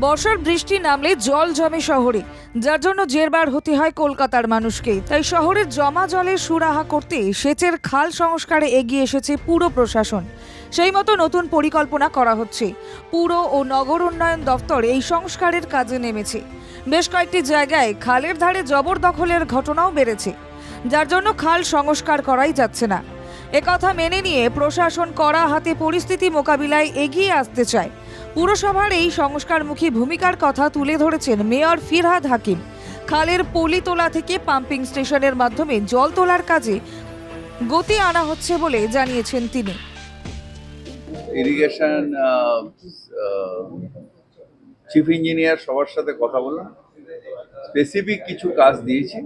বর্ষার বৃষ্টি নামলে জল জমে শহরে, যার জন্য জেরবার হতে হয় কলকাতার মানুষকে তাই শহরের জমা জলের সুরাহা করতে সেচের খাল সংস্কারে এগিয়ে এসেছে পুরো প্রশাসন। সেই মতো নতুন পরিকল্পনা করা হচ্ছে। পুর ও নগর উন্নয়ন দফতর এই সংস্কারের কাজে নেমেছে। বেশ কয়েকটি জায়গায় খালের ধারে জবরদখলের ঘটনাও বেড়েছে, যার জন্য খাল সংস্কার করাই যাচ্ছে না। একথা মেনে নিয়ে প্রশাসন কড়া হাতে পরিস্থিতি মোকাবিলায় এগিয়ে আসতে চায়। পুরসভার এই সংস্কারমুখী ভূমিকার কথা তুলে ধরেছেন মেয়র ফিরহাদ হাকিম। খালের পলি তোলা থেকে পাম্পিং স্টেশনের মাধ্যমে জল তোলার কাজে গতি আনা হচ্ছে বলে জানিয়েছেন তিনি। ইরিগেশন চিফ ইঞ্জিনিয়ার সবার সাথে কথা বললাম। স্পেসিফিক কিছু কাজ দিয়েছি।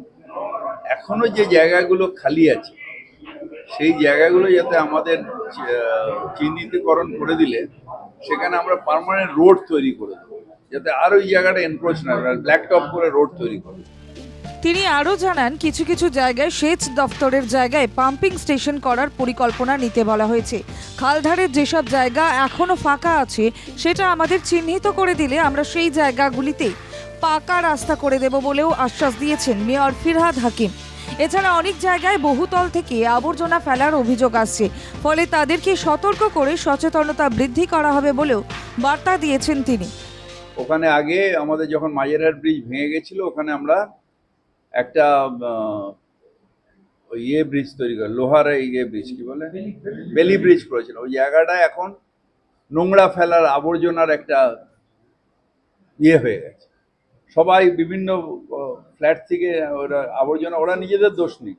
এখনও যে জায়গাগুলো খালি আছে সেই জায়গাগুলো যাতে আমাদের চিহ্নিতকরণ করে দিলে সেখানে আমরা পার্মানেন্ট রোড তৈরি করে দেবো। যাতে আর ওই জায়গাটা এনক্রোচ না ব্ল্যাক টপ করে রোড তৈরি করে। তিনি আরও জানান, কিছু কিছু জায়গায় সেচ দফতরের জায়গায় পাম্পিং স্টেশন করার পরিকল্পনা নিতে বলা হয়েছে। খালধারের যেসব জায়গা এখনও ফাঁকা আছে, সেটা আমাদের চিহ্নিত করে দিলে আমরা সেই জায়গাগুলিতে পাকা রাস্তা করে দেব বলেও আশ্বাস দিয়েছেন মেয়র ফিরহাদ হাকিম। এছাড়া অনেক জায়গায় বহুতল থেকে আবর্জনা ফেলার অভিযোগ আসছে। ফলে তাদেরকে সতর্ক করে সচেতনতা বৃদ্ধি করা হবে বলেও বার্তা দিয়েছেন তিনি। ওখানে আগে আমাদের যখন মাঝেরহাট ব্রিজ ভেঙে গেছিল, ওখানে আমরা একটা ইয়ে ব্রিজ তৈরি করে, লোহার ইয়ে ব্রিজ, কি বলে? বেলি ব্রিজ করেছিল। ওই জায়গাটা এখন নোংরা ফেলার আবর্জনার একটা ইয়ে হয়ে গেছে। সবাই বিভিন্ন ফ্ল্যাট থেকে ওরা আবর্জনা, ওরা নিজেদের দোষ নেই।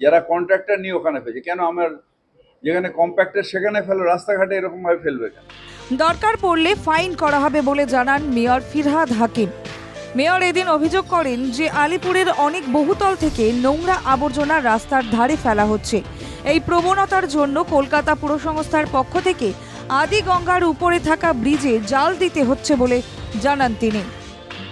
যারা কন্ট্রাক্টর নিয়ে ওখানে ফেলছে। কেন আমার যেখানে কম্প্যাক্টার সেখানে ফেলো, রাস্তাঘাটে এরকমভাবে ফেলবে কেন? দরকার পড়লে ফাইন করা হবে বলে জানান মেয়র ফিরহাদ হাকিম। মেয়র এদিন অভিযোগ করেন যে, আলিপুরের অনেক বহুতল থেকে নোংরা আবর্জনা রাস্তার ধারে ফেলা হচ্ছে। এই প্রবণতার জন্য কলকাতা পুরসংস্থার পক্ষ থেকে আদি গঙ্গার উপরে থাকা ব্রিজে জাল দিতে হচ্ছে বলে জানান তিনি।